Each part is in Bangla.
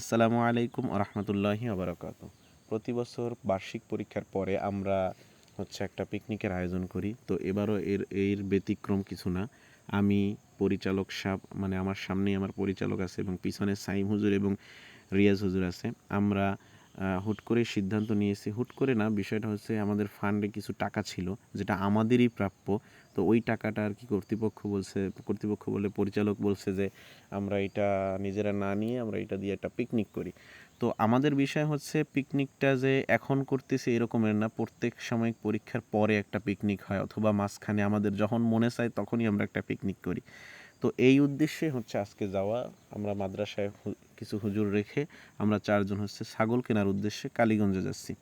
আসসালামু আলাইকুম রহমতুল্লাহি আবরকাত প্রতি বছর বার্ষিক পরীক্ষার পরে আমরা হচ্ছে একটা পিকনিকের আয়োজন করি। তো এবারও এর এর ব্যতিক্রম কিছু না। আমি পরিচালক সাহ মানে আমার সামনেই আমার পরিচালক আছে এবং পিছনে সাইম হুজুর এবং রিয়াজ হুজুর আছে। আমরা হুট করে সিদ্ধান্ত নিয়েছি। হুট করে না, বিষয়টা হচ্ছে আমাদের ফান্ডে কিছু টাকা ছিল, যেটা আমাদেরই প্রাপ্য। তো ওই টাকাটা আর কি কর্তৃপক্ষ বলছে, কর্তৃপক্ষ বলে পরিচালক বলছে যে, আমরা এটা নিজেরা না নিয়ে আমরা এটা দিয়ে একটা পিকনিক করি। তো আমাদের বিষয় হচ্ছে পিকনিকটা যে এখন করতেছি এরকমের না, প্রত্যেক সময় পরীক্ষার পরে একটা পিকনিক হয়, অথবা মাঝখানে আমাদের যখন মনে চায় তখনই আমরা একটা পিকনিক করি। তো এই উদ্দেশ্যে হচ্ছে আজকে যাওয়া, আমরা মাদ্রাসায় কিছু হুজুর রেখে আমরা চারজন হচ্ছে ছাগল কেনার উদ্দেশ্যে কালীগঞ্জে যাচ্ছি।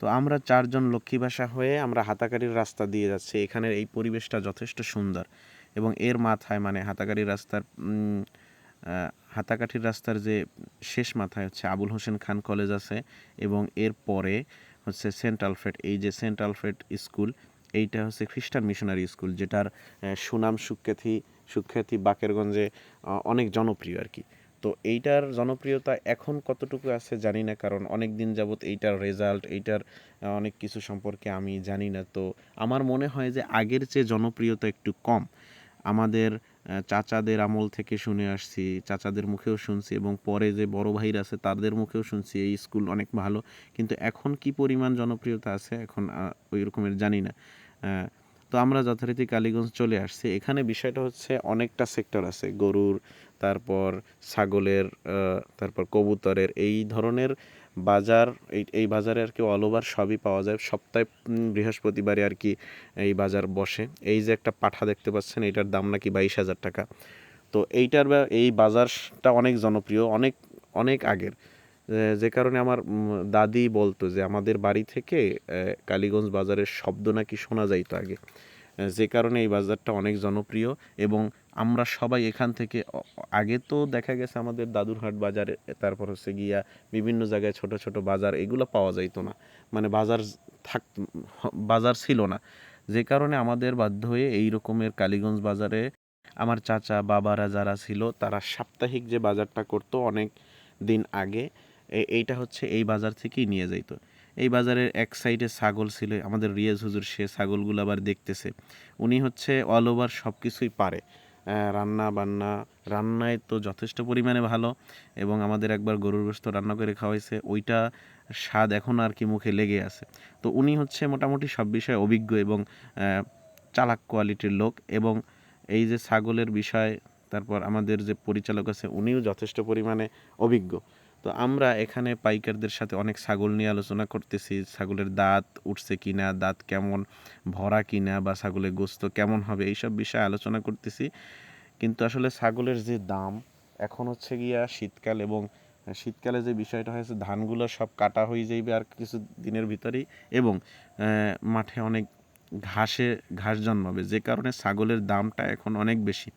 তো আমরা চারজন লক্ষ্মী ভাষা হয়ে আমরা হাতাকারির রাস্তা দিয়ে যাচ্ছি। এখানের এই পরিবেশটা যথেষ্ট সুন্দর এবং এর মাথায় মানে হাতাকারি রাস্তার হাতাকাঠির রাস্তার যে শেষ মাথায় হচ্ছে আবুল হোসেন খান কলেজ আছে এবং এর পরে হচ্ছে সেন্ট আলফ্রেড, এই যে সেন্ট আলফ্রেড স্কুল, এইটা হচ্ছে খ্রিস্টান মিশনারি স্কুল যেটার সুনাম সুখ্যাতি সুখ্যাতি বাকেরগঞ্জে অনেক জনপ্রিয় আর কি। তো এইটার জনপ্রিয়তা এখন কতটুকু আছে জানি না, কারণ অনেক দিন যাবত এইটার রেজাল্ট এইটার অনেক কিছু সম্পর্কে আমি জানি না। তো আমার মনে হয় যে আগের চেয়ে জনপ্রিয়তা একটু কম। আমাদের চাচাদের আমল থেকে শুনে আসছি, চাচাদের মুখেও শুনছি এবং পরে যে বড় ভাইরা আছে তাদের মুখেও শুনছি, এই স্কুল অনেক ভালো। কিন্তু এখন কি পরিমাণ জনপ্রিয়তা আছে এখন ওই রকমের জানি না। তো আমরা যথারীতি কালীগঞ্জ চলে আসছি। এখানে বিষয়টা হচ্ছে অনেকটা সেক্টর আছে। গরুর, তারপর ছাগলের তারপর কবুতরের এই ধরনের বাজার, এই এই বাজারে আর কি অল ওভার সবই পাওয়া যায়। সপ্তাহে বৃহস্পতিবারে আর কি এই বাজার বসে। এই যে একটা পাঠা দেখতে পাচ্ছেন, এটার দাম নাকি বাইশ হাজার টাকা। তো এইটার এই বাজারটা অনেক জনপ্রিয়, অনেক অনেক আগের। যে- কারণে আমার দাদি বলতো যে আমাদের বাড়ি থেকে কালীগঞ্জ বাজারের শব্দ নাকি শোনা যাইতো আগে। যে কারণে এই বাজারটা অনেক জনপ্রিয় এবং আমরা সবাই এখান থেকে আগে তো দেখা গেছে আমাদের দাদুরহাট বাজারে, তারপর হচ্ছে গিয়া বিভিন্ন জায়গায় ছোট ছোট বাজার এগুলো পাওয়া যাইতো না। মানে বাজার থাক, বাজার ছিল না। যে কারণে আমাদের বাধ্য হয়ে এই রকমের কালীগঞ্জ বাজারে আমার চাচা, বাবারা যারা ছিল, তারা সাপ্তাহিক যে বাজারটা করতো অনেক দিন আগে এইটা হচ্ছে এই বাজার থেকেই নিয়ে যাইত। এই বাজারের এক সাইডে ছাগল ছিল, আমাদের রিয়াজ হুজুর সে ছাগলগুলো আবার দেখতেছে। উনি হচ্ছে অল ওভার সব কিছুই পারে রান্না বান্না, রান্নায় তো যথেষ্ট পরিমাণে ভালো এবং আমাদের একবার গরুর গোস্ত রান্না করে খাওয়াইছে, ওইটা স্বাদ এখন আর কি মুখে লেগে আছে। তো উনি হচ্ছে মোটামুটি সব বিষয়ে অভিজ্ঞ এবং চালাক কোয়ালিটির লোক এবং এই যে ছাগলের বিষয়, তারপর আমাদের যে পরিচালক আছে, উনিও যথেষ্ট পরিমাণে অভিজ্ঞ। তো আমরা এখানে পাইকারদের সাথে অনেক ছাগল নিয়ে আলোচনা করতেছি, ছাগলের দাঁত উঠছে কিনা, দাঁত কেমন, ভরা কিনা বা ছাগলের গোস্ত কেমন হবে এইসব বিষয়ে আলোচনা করতেছি। কিন্তু আসলে ছাগলের যে দাম এখন হচ্ছে গিয়া শীতকাল এবং শীতকালে যে বিষয়টা হয়েছে, ধানগুলো সব কাটা হয়ে যাইবে আর কিছু দিনের ভিতরেই এবং মাঠে অনেক ঘাসে, ঘাস জন্মাবে। যে কারণে ছাগলের দামটা এখন অনেক বেশি।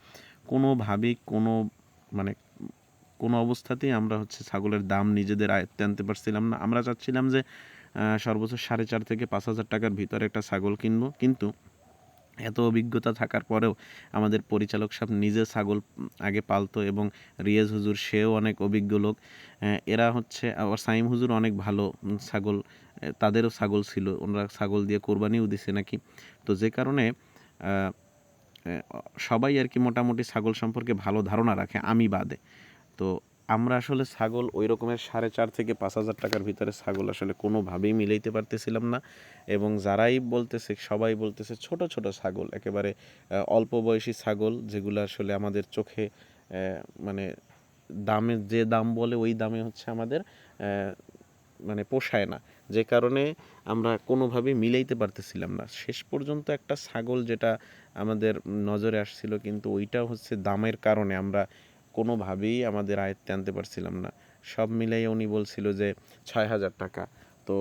কোনোভাবেই কোনো মানে কোনো অবস্থাতেই আমরা হচ্ছে ছাগলের দাম নিজেদের আয়ত্তে আনতে পারছিলাম না। আমরা চাচ্ছিলাম যে সর্বোচ্চ সাড়ে চার থেকে পাঁচ হাজার টাকার ভিতরে একটা ছাগল কিনবো। কিন্তু এত অভিজ্ঞতা থাকার পরেও আমাদের পরিচালক সাহেব নিজে ছাগল আগে পালতো এবং রিয়াজ হুজুর সেও অনেক অভিজ্ঞ লোক। এরা হচ্ছে, আবার সাইম হুজুর অনেক ভালো ছাগল তাদেরও ছাগল ছিল। ওনারা ছাগল দিয়ে কোরবানিও দিছে নাকি? তো যে কারণে সবাই আর কি মোটামুটি ছাগল সম্পর্কে ভালো ধারণা রাখে, আমি বাদে। তো আমরা আসলে ছাগল ওই রকমের সাড়ে চার থেকে পাঁচ হাজার টাকার ভিতরে ছাগল আসলে কোনোভাবেই মিলাইতে পারতেছিলাম না। এবং যারাই বলতেছে, সবাই বলতেছে ছোট ছোট ছাগল, একেবারে অল্প বয়সী ছাগল, যেগুলো আসলে আমাদের চোখে মানে দামে যে দাম বলে ওই দামে হচ্ছে আমাদের মানে পোষায় না। যে কারণে আমরা কোনোভাবেই মিলাইতে পারতেছিলাম না। শেষ পর্যন্ত একটা ছাগল যেটা আমাদের নজরে আসছিল, কিন্তু ওইটা হচ্ছে দামের কারণে আমরা কোনোভাবেই আমাদের আয়ত্তে আনতে পারছিলাম না। সব মিলাই উনি বলছিল যে, ছয় হাজার টাকা। তো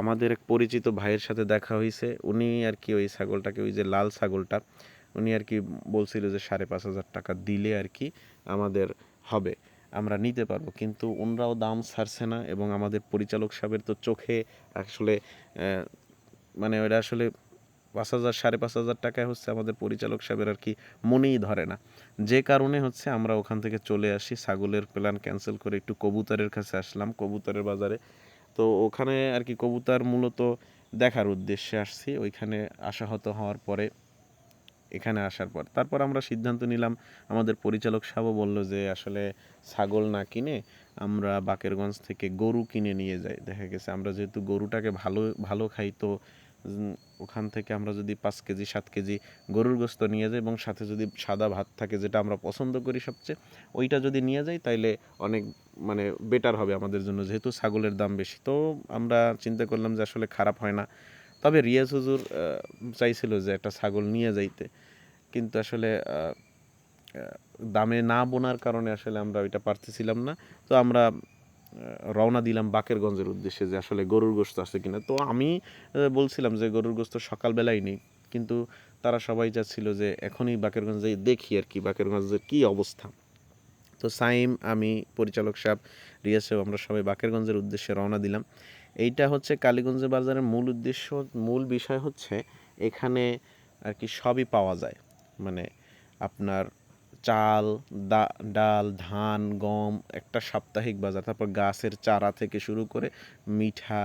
আমাদের এক পরিচিত ভাইয়ের সাথে দেখা হয়েছে উনি আর কি ওই ছাগলটাকে, ওই যে লাল ছাগলটা, উনি আর কি বলছিল যে, সাড়ে পাঁচ হাজার টাকা দিলে আর কি আমাদের হবে, আমরা নিতে পারব। কিন্তু ওনরাও দাম ছাড়ছে না এবং আমাদের পরিচালক সাহেবের তো চোখে আসলে মানে ওটা আসলে পাঁচ হাজার, সাড়ে পাঁচ হাজার টাকায় হচ্ছে আমাদের পরিচালক সাহেবের আর কি মনেই ধরে না। যে কারণে হচ্ছে আমরা ওখান থেকে চলে আসি, ছাগলের প্ল্যান ক্যান্সেল করে একটু কবুতরের কাছে আসলাম, কবুতরের বাজারে। তো ওখানে আর কি কবুতর মূলত দেখার উদ্দেশ্যে আসছি। ওইখানে আশাহত হওয়ার পরে, এখানে আসার পর। তারপর আমরা সিদ্ধান্ত নিলাম, আমাদের পরিচালক সাহেবও বলল যে আসলে ছাগল না কিনে আমরা বাকেরগঞ্জ থেকে গরু কিনে নিয়ে যাই। দেখা গেছে আমরা যেহেতু গরুটাকে ভালো ভালো খাই, তো ওখান থেকে আমরা যদি পাঁচ কেজি, সাত কেজি গরুর গোস্ত নিয়ে যাই এবং সাথে যদি সাদা ভাত থাকে যেটা আমরা পছন্দ করি সবচেয়ে, ওইটা যদি নিয়ে যাই তাইলে অনেক মানে বেটার হবে আমাদের জন্য যেহেতু ছাগলের দাম বেশি। তো আমরা চিন্তা করলাম যে আসলে খারাপ হয় না। তবে রিয়াজ হুজুর চাইছিল যে একটা ছাগল নিয়ে যাইতে। কিন্তু আসলে দামে না বোনার কারণে আসলে আমরা ওইটা পারতেছিলাম না। তো আমরা রওনা দিলাম বাকেরগঞ্জের উদ্দেশ্যে যে আসলে গরুর গোস্ত আছে কিনা। তো আমি বলছিলাম যে গরুর গোস্ত সকালবেলায় নেই, কিন্তু তারা সবাই চাচ্ছিল যে এখনই বাকেরগঞ্জে দেখি আর কি, বাকেরগঞ্জের কী অবস্থা। তো সাইম, আমি, পরিচালক সাহেব, রিয়াজ সাহেব, আমরা সবাই বাকেরগঞ্জের উদ্দেশ্যে রওনা দিলাম। এইটা হচ্ছে কালীগঞ্জ বাজারের মূল উদ্দেশ্য, মূল বিষয় হচ্ছে এখানে আর কি সবই পাওয়া যায়। মানে আপনার চাল ডাল, ধান, গম একটা সাপ্তাহিক বাজার। তারপর গাছের চারা থেকে শুরু করে মিঠা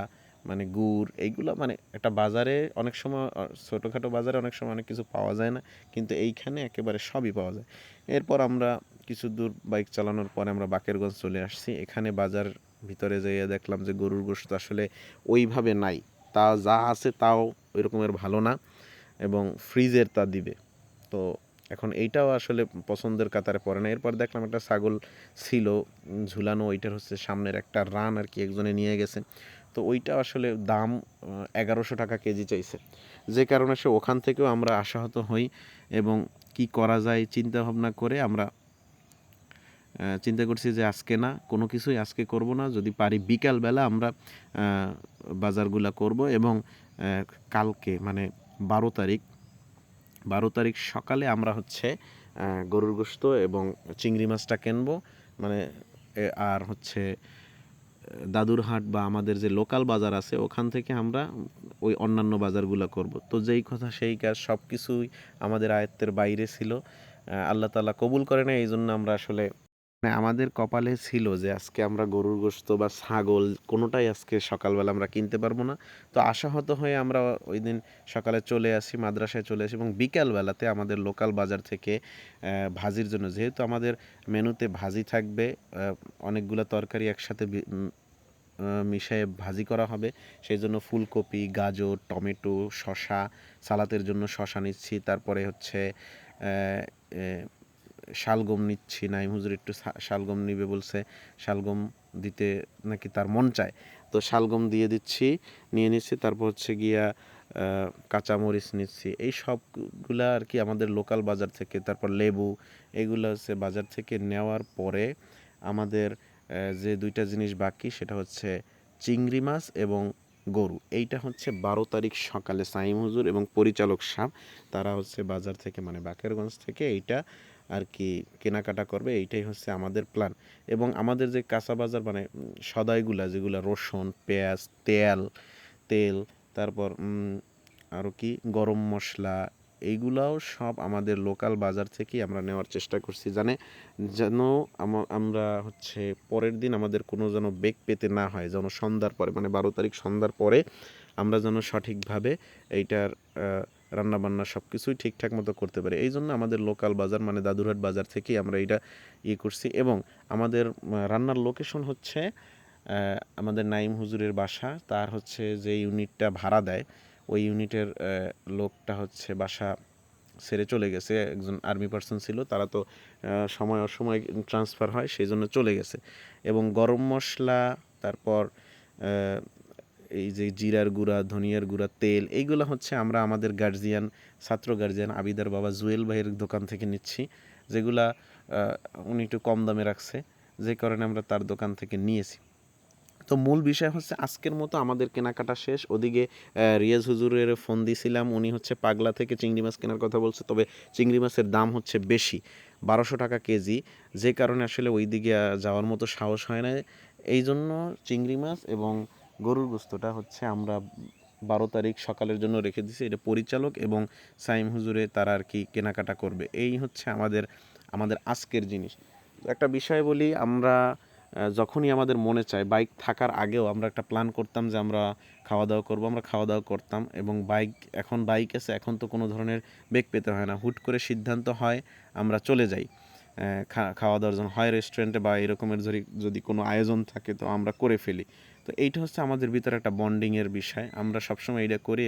মানে গুড়, এইগুলো মানে একটা বাজারে অনেক সময় ছোটোখাটো বাজারে অনেক সময় অনেক কিছু পাওয়া যায় না, কিন্তু এইখানে একেবারে সবই পাওয়া যায়। এরপর আমরা কিছু দূর বাইক চালানোর পরে আমরা বাকেরগঞ্জ চলে আসছি। এখানে বাজার ভিতরে যেয়ে দেখলাম যে গরুর গোশত আসলে ওইভাবে নাই। তা যা আছে তাও ওই রকমের ভালো না এবং ফ্রিজের তা দিবে। তো এখন এইটাও আসলে পছন্দের কাতারে পড়ে না। এরপর দেখলাম একটা ছাগল ছিল ঝুলানো, ওইটার হচ্ছে সামনের একটা রান আর কি একজনে নিয়ে গেছে। তো ওইটা আসলে দাম এগারোশো টাকা কেজি চাইছে। যে কারণে সে ওখান থেকেও আমরা আশাহত হই এবং কি করা যায় চিন্তা ভাবনা করে আমরা চিন্তা করছি যে আজকে না, কোনো কিছুই আজকে করব না। যদি পারি বিকালবেলা আমরা বাজারগুলা করব এবং কালকে মানে বারো তারিখ বারো তারিখ সকালে আমরা হচ্ছে গরুর গোস্ত এবং চিংড়ি মাছটা কিনবো। মানে আর হচ্ছে দাদুরহাট বা আমাদের যে লোকাল বাজার আছে, ওখান থেকে আমরা ওই অন্যান্য বাজারগুলো করব। তো যেই কথা সেই কাজ সব কিছুই আমাদের আয়ত্তের বাইরে ছিল। আল্লাহ তালা কবুল করে না এই জন্য আমরা আসলে আমাদের কপালে ছিল যে আজকে আমরা গরুর গোস্ত বা ছাগল কোনোটাই আজকে সকালবেলা আমরা কিনতে পারব না। তো আশাহত হয়ে আমরা ওই দিন সকালে চলে আসি, মাদ্রাসায় চলে আসি এবং বিকালবেলাতে আমাদের লোকাল বাজার থেকে ভাজির জন্য। যেহেতু আমাদের মেনুতে ভাজি থাকবে অনেকগুলো তরকারি একসাথে মিশিয়ে ভাজি করা হবে। সেই জন্য ফুলকপি, গাজর, টমেটো শশা সালাতের জন্য শশা নিচ্ছি। তারপরে হচ্ছে শালগম নিচ্ছি, নাইম হুজুর একটু শালগম নিবে বলছে, শালগম দিতে নাকি তার মন চায়। তো শালগম দিয়ে দিচ্ছি, নিয়ে নিচ্ছি, তারপর হচ্ছে গিয়া কাঁচামরিচ নিচ্ছি। এই সবগুলা আর কি আমাদের লোকাল বাজার থেকে, তারপর লেবু, এগুলো হচ্ছে বাজার থেকে নেওয়ার পরে আমাদের যে দুইটা জিনিস বাকি সেটা হচ্ছে চিংড়ি মাছ এবং গরু। এইটা হচ্ছে বারো তারিখ সকালে সাইম হুজুর এবং পরিচালক সাহ তারা হচ্ছে বাজার থেকে মানে বাকেরগঞ্জ থেকে এইটা আর কি কেনাকাটা করবে, এইটাই হচ্ছে আমাদের প্ল্যান এবং আমাদের যে কাঁচা বাজার মানে সদাইগুলা, যেগুলো রসুন, পেঁয়াজ, তেল তেল, তারপর আরও কি, গরম মশলা এইগুলাও সব আমাদের লোকাল বাজার থেকেই আমরা নেওয়ার চেষ্টা করছি। জানে, যেন আমরা হচ্ছে পরের দিন আমাদের কোনো যেন বেগ পেতে না হয়, যেন সন্ধ্যার পরে মানে বারো তারিখ সন্ধ্যার পরে আমরা যেন সঠিকভাবে এইটার রান্নাবান্না সব কিছুই ঠিকঠাক মতো করতে পারি। এই জন্য আমাদের লোকাল বাজার মানে দাদুরহাট বাজার থেকেই আমরা এটা ইয়ে করছি এবং আমাদের রান্নার লোকেশন হচ্ছে আমাদের নাইম হুজুরের বাসা। তার হচ্ছে যে ইউনিটটা ভাড়া দেয় ওই ইউনিটের লোকটা হচ্ছে বাসা ছেড়ে চলে গেছে, একজন আর্মি পার্সন ছিল, তারা তো সময় অসময় ট্রান্সফার হয়, সেই জন্য চলে গেছে। এবং গরম মশলা, তারপর এই যে জিরার গুঁড়া, ধনিয়ার গুঁড়া, তেল, এইগুলো হচ্ছে আমরা আমাদের গার্জিয়ান, ছাত্র গার্জিয়ান আবিদার বাবা জুয়েল ভাইয়ের দোকান থেকে নিচ্ছি, যেগুলা উনি একটু কম দামে রাখছে, যে কারণে আমরা তার দোকান থেকে নিয়েছি। তো মূল বিষয় হচ্ছে আজকের মতো আমাদের কেনাকাটা শেষ। ওদিকে রিয়াজ হুজুরের ফোন দিছিলাম, উনি হচ্ছে পাগলা থেকে চিংড়ি মাছ কেনার কথা বলছে, তবে চিংড়ি মাছের দাম হচ্ছে বেশি, বারোশো টাকা কেজি। যে কারণে আসলে ওই দিকে যাওয়ার মতো সাহস হয় না এই জন্য চিংড়ি মাছ এবং গরুর গোস্তটা হচ্ছে আমরা বারো তারিখ সকালের জন্য রেখে দিছি। এটা পরিচালক এবং সাইম হুজুরে তারা আর কি কেনাকাটা করবে। এই হচ্ছে আমাদের আমাদের আজকের জিনিস। একটা বিষয় বলি, আমরা যখনই আমাদের মনে চায় বাইক থাকার আগেও আমরা একটা প্ল্যান করতাম যে আমরা খাওয়া দাওয়া করব, আমরা খাওয়া দাওয়া করতাম এবং বাইক এখন বাইক আছে, এখন তো কোনো ধরনের বেগ পেতে হয় না। হুট করে সিদ্ধান্ত হয় আমরা চলে যাই। খাওয়া দাওয়ার জন্য হয় রেস্টুরেন্টে বা এরকমের যদি যদি কোনো আয়োজন থাকে তো আমরা করে ফেলি। তো এইটা হচ্ছে আমাদের ভিতরে একটা বন্ডিংয়ের বিষয়। আমরা সবসময় এটা করি